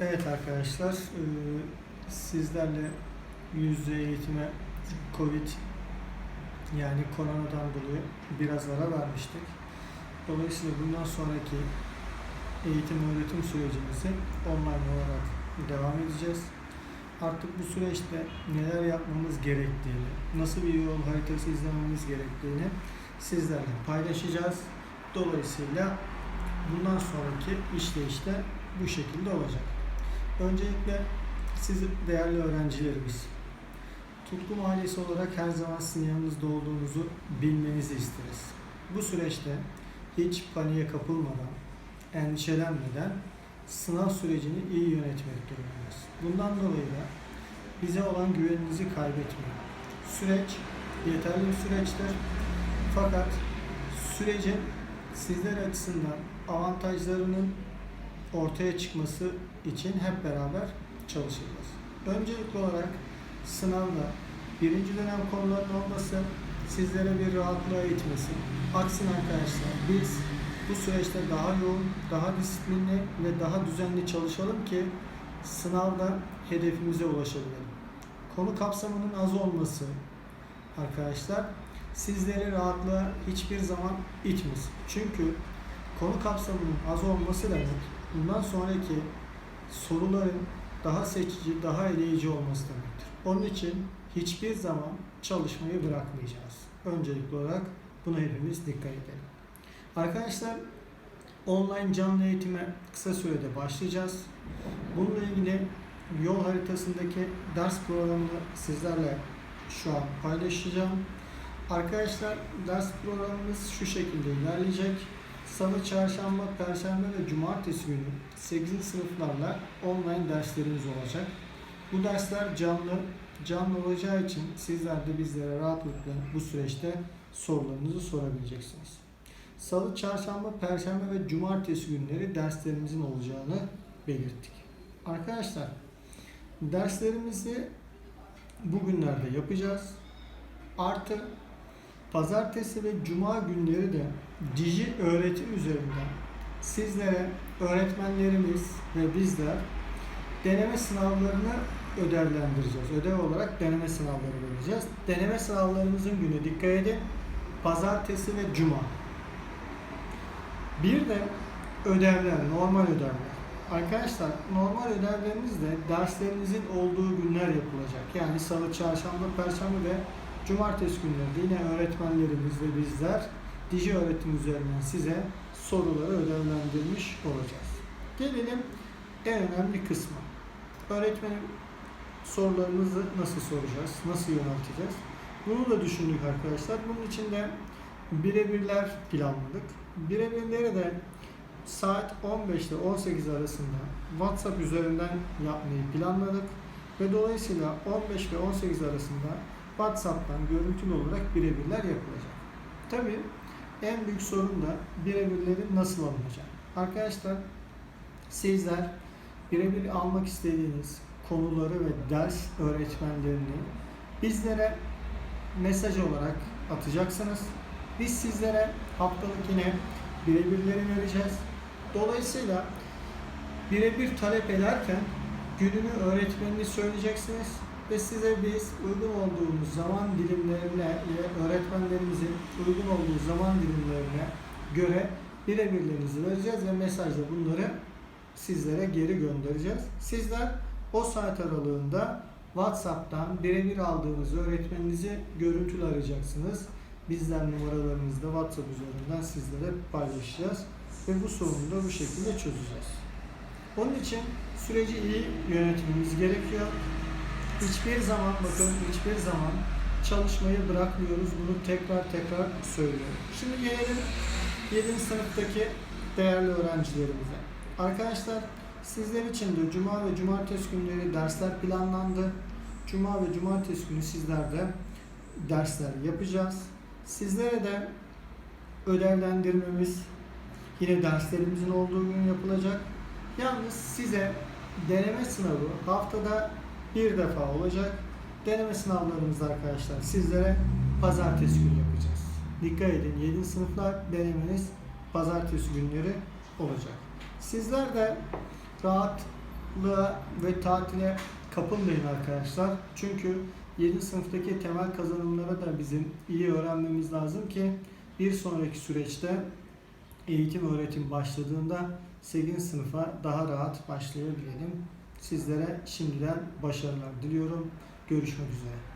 Evet arkadaşlar, e, sizlerle yüz yüze eğitime Covid yani koronadan dolayı biraz ara vermiştik. Dolayısıyla bundan sonraki eğitim öğretim sürecimizi online olarak devam edeceğiz. Artık bu süreçte neler yapmamız gerektiğini, nasıl bir yol haritası izlememiz gerektiğini sizlerle paylaşacağız. Dolayısıyla bundan sonraki işleyişte bu şekilde olacak. Öncelikle siz değerli öğrencilerimiz, Tutku Mahallesi olarak her zaman sizin yanınızda olduğunuzu bilmenizi isteriz. Bu süreçte hiç paniğe kapılmadan, endişelenmeden sınav sürecini iyi yönetmek durumundayız. Bundan dolayı da bize olan güveninizi kaybetmeyin. Süreç yeterli bir süreçtir. Fakat sürecin sizler açısından avantajlarının ortaya çıkması için hep beraber çalışacağız. Öncelikli olarak sınavda birinci dönem konuların olması sizlere bir rahatlığa itmesin. Aksine arkadaşlar biz bu süreçte daha yoğun, daha disiplinli ve daha düzenli çalışalım ki sınavda hedefimize ulaşabilelim. Konu kapsamının az olması arkadaşlar sizleri rahatlığa hiçbir zaman itmesin. Çünkü konu kapsamının az olması demek bundan sonraki soruların daha seçici, daha eleyici olması demektir. Onun için hiçbir zaman çalışmayı bırakmayacağız. Öncelikli olarak buna hepimiz dikkat edelim. Arkadaşlar online canlı eğitime kısa sürede başlayacağız. Bununla ilgili yol haritasındaki ders programını sizlerle şu an paylaşacağım. Arkadaşlar ders programımız şu şekilde ilerleyecek. Salı, çarşamba, perşembe ve cumartesi günü 8. sınıflarla online derslerimiz olacak. Bu dersler canlı, canlı olacağı için sizler de bizlere rahatlıkla bu süreçte sorularınızı sorabileceksiniz. Salı, çarşamba, perşembe ve cumartesi günleri derslerimizin olacağını belirttik. Arkadaşlar derslerimizi bugünlerde yapacağız. Artı pazartesi ve cuma günleri de Diji öğretim üzerinden sizlere öğretmenlerimiz ve bizler deneme sınavlarını ödevlendireceğiz. Ödev olarak deneme sınavları vereceğiz. Deneme sınavlarımızın günü dikkat edin. Pazartesi ve cuma. Bir de ödevler, normal ödevler. Arkadaşlar normal ödevlerimiz de derslerinizin olduğu günler yapılacak. Yani salı, çarşamba, perşembe ve cumartesi günleri yine öğretmenlerimiz ve bizler Diji öğretim üzerinden size soruları ödevlendirmiş olacağız. Gelelim en önemli kısma. Öğretmenim sorularımızı nasıl soracağız, nasıl yönelteceğiz? Bunu da düşündük arkadaşlar. Bunun için de birebirler planladık. Birebirleri de saat 15 ile 18 arasında WhatsApp üzerinden yapmayı planladık. Ve dolayısıyla 15 ve 18 arasında WhatsApp'tan görüntülü olarak birebirler yapılacak. Tabii en büyük sorun da birebirlerin nasıl alınacak. Arkadaşlar sizler birebir almak istediğiniz konuları ve ders öğretmenlerini bizlere mesaj olarak atacaksınız. Biz sizlere haftalık yine birebirleri vereceğiz. Dolayısıyla birebir talep ederken gününü öğretmenini söyleyeceksiniz ve size biz uygun olduğumuz zaman dilimlerine ile öğretmenlerimizin uygun olduğu zaman dilimlerine göre birebirlerinizi vereceğiz ve mesajla bunları sizlere geri göndereceğiz. Sizler o saat aralığında WhatsApp'tan birebir aldığınız öğretmeninizi görüntülü arayacaksınız. Bizler numaralarımızı da WhatsApp üzerinden sizlere paylaşacağız ve bu sorunu da bu şekilde çözeceğiz. Onun için süreci iyi yönetmemiz gerekiyor. Hiçbir zaman bakın hiçbir zaman çalışmayı bırakmıyoruz. Bunu tekrar tekrar söylüyorum. Şimdi gelelim 7. sınıftaki değerli öğrencilerimize. Arkadaşlar sizler için de cuma ve cumartesi günleri dersler planlandı. Cuma ve cumartesi günü sizlerde dersler yapacağız. Sizlere de ödevlendirmemiz yine derslerimizin olduğu gün yapılacak. Yalnız size deneme sınavı haftada bir defa olacak. Deneme sınavlarımızı arkadaşlar sizlere pazartesi günü yapacağız. Dikkat edin 7. sınıflar denemeniz pazartesi günleri olacak. Sizler de rahat karamsarlığa ve tatile kapılmayın arkadaşlar. Çünkü 7. sınıftaki temel kazanımları da bizim iyi öğrenmemiz lazım ki bir sonraki süreçte eğitim öğretim başladığında 8. sınıfa daha rahat başlayabilelim. Sizlere şimdiden başarılar diliyorum. Görüşmek üzere.